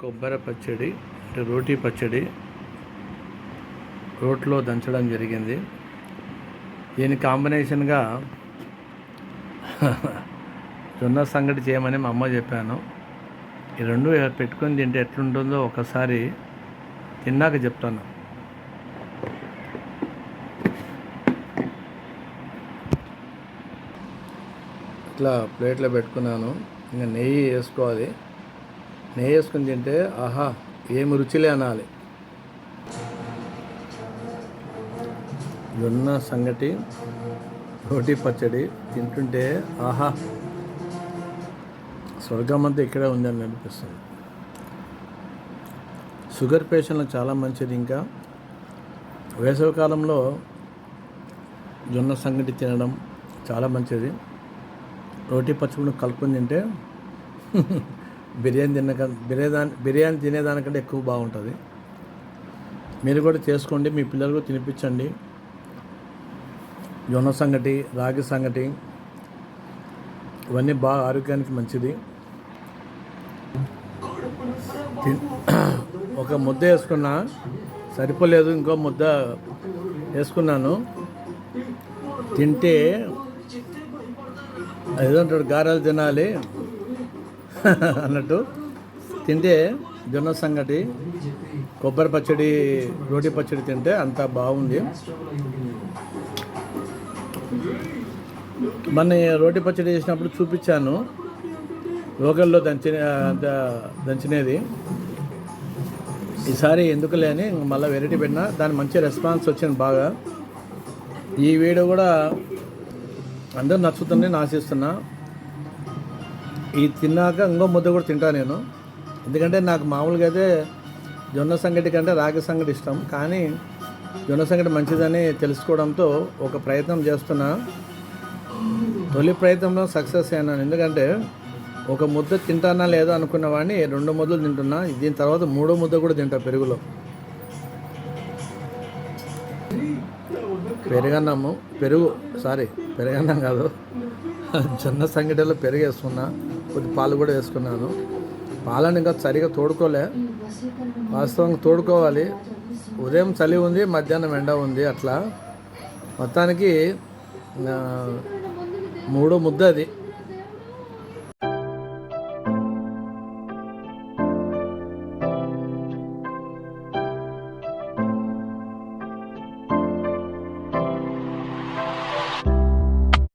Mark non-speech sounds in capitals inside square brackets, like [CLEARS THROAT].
కొబ్బరి పచ్చడి అంటే రోటీ పచ్చడి రోట్లో దంచడం జరిగింది. దీని కాంబినేషన్గా జొన్న సంగటి చేయమని మా అమ్మ చెప్పాను. ఈ రెండు పెట్టుకొని తింటే ఎట్లుంటుందో ఒకసారి తిన్నాక చెప్తాను. ఇట్లా ప్లేట్లో పెట్టుకున్నాను. ఇంకా నెయ్యి వేసుకోవాలి. నెయ్యి వేసుకుని తింటే ఆహా ఏమి రుచిలే అనాలి. జొన్న సంగటి రోటీ పచ్చడి తింటుంటే ఆహా స్వర్గం అంతా ఇక్కడే ఉందని అనిపిస్తుంది. షుగర్ పేషెంట్లకు చాలా మంచిది ఇంకా. వేసవికాలంలో జొన్న సంగటి తినడం చాలా మంచిది. రోటీ పచ్చడి కలుపుకొని తింటే బిర్యానీ తినక బిర్యానీ బిర్యానీ తినేదానికంటే ఎక్కువ బాగుంటుంది. మీరు కూడా చేసుకోండి మీ పిల్లలకు తినిపించండి. జొన్న సంగటి రాగి సంగటి ఇవన్నీ బాగా ఆరోగ్యానికి మంచిది. [CLEARS THROAT] ఒక ముద్ద వేసుకున్నా సరిపోలేదు ఇంకో ముద్ద వేసుకున్నాను. తింటే ఏదంటాడు గారెలు తినాలి. అన్నట్టు తింటే జొన్న సంగటి కొబ్బరి పచ్చడి రోటి పచ్చడి తింటే అంత బాగుంది. మన రోటి పచ్చడి చేసినప్పుడు చూపించాను. లోకల్లో దంచిన దంచినది. ఈసారి ఎందుకులే అని మళ్ళీ వెరైటీ పెట్టినా దాని మంచి రెస్పాన్స్ వచ్చింది బాగా. ఈ వీడియో కూడా అందరూ నచ్చుతుందని ఆశిస్తున్నా. ఇది తిన్నాక ఇంకో ముద్ద కూడా తింటాను నేను. ఎందుకంటే నాకు మామూలుగా అయితే జొన్న సంగటి కంటే రాగి సంగటి ఇష్టం. కానీ జొన్న సంగటి మంచిదని తెలుసుకోవడంతో ఒక ప్రయత్నం చేస్తున్నా. తొలి ప్రయత్నంలో సక్సెస్ అయినాను. ఎందుకంటే ఒక ముద్ద తింటానా లేదో అనుకున్న వాడిని రెండు ముద్దలు తింటున్నా. దీని తర్వాత మూడో ముద్ద కూడా తింటా పెరుగులో. పెరుగన్నము. పెరుగు సారీ పెరుగన్నం కాదు. జొన్న సంగటిలో పెరుగేసుకున్నా కొద్ది పాలు కూడా వేసుకున్నాను. పాలను ఇంకా సరిగా తోడుకోలే. వాస్తవంగా తోడుకోవాలి. ఉదయం చలి ఉంది మధ్యాహ్నం ఎండ ఉంది అట్లా. మొత్తానికి మూడో ముద్ద అది.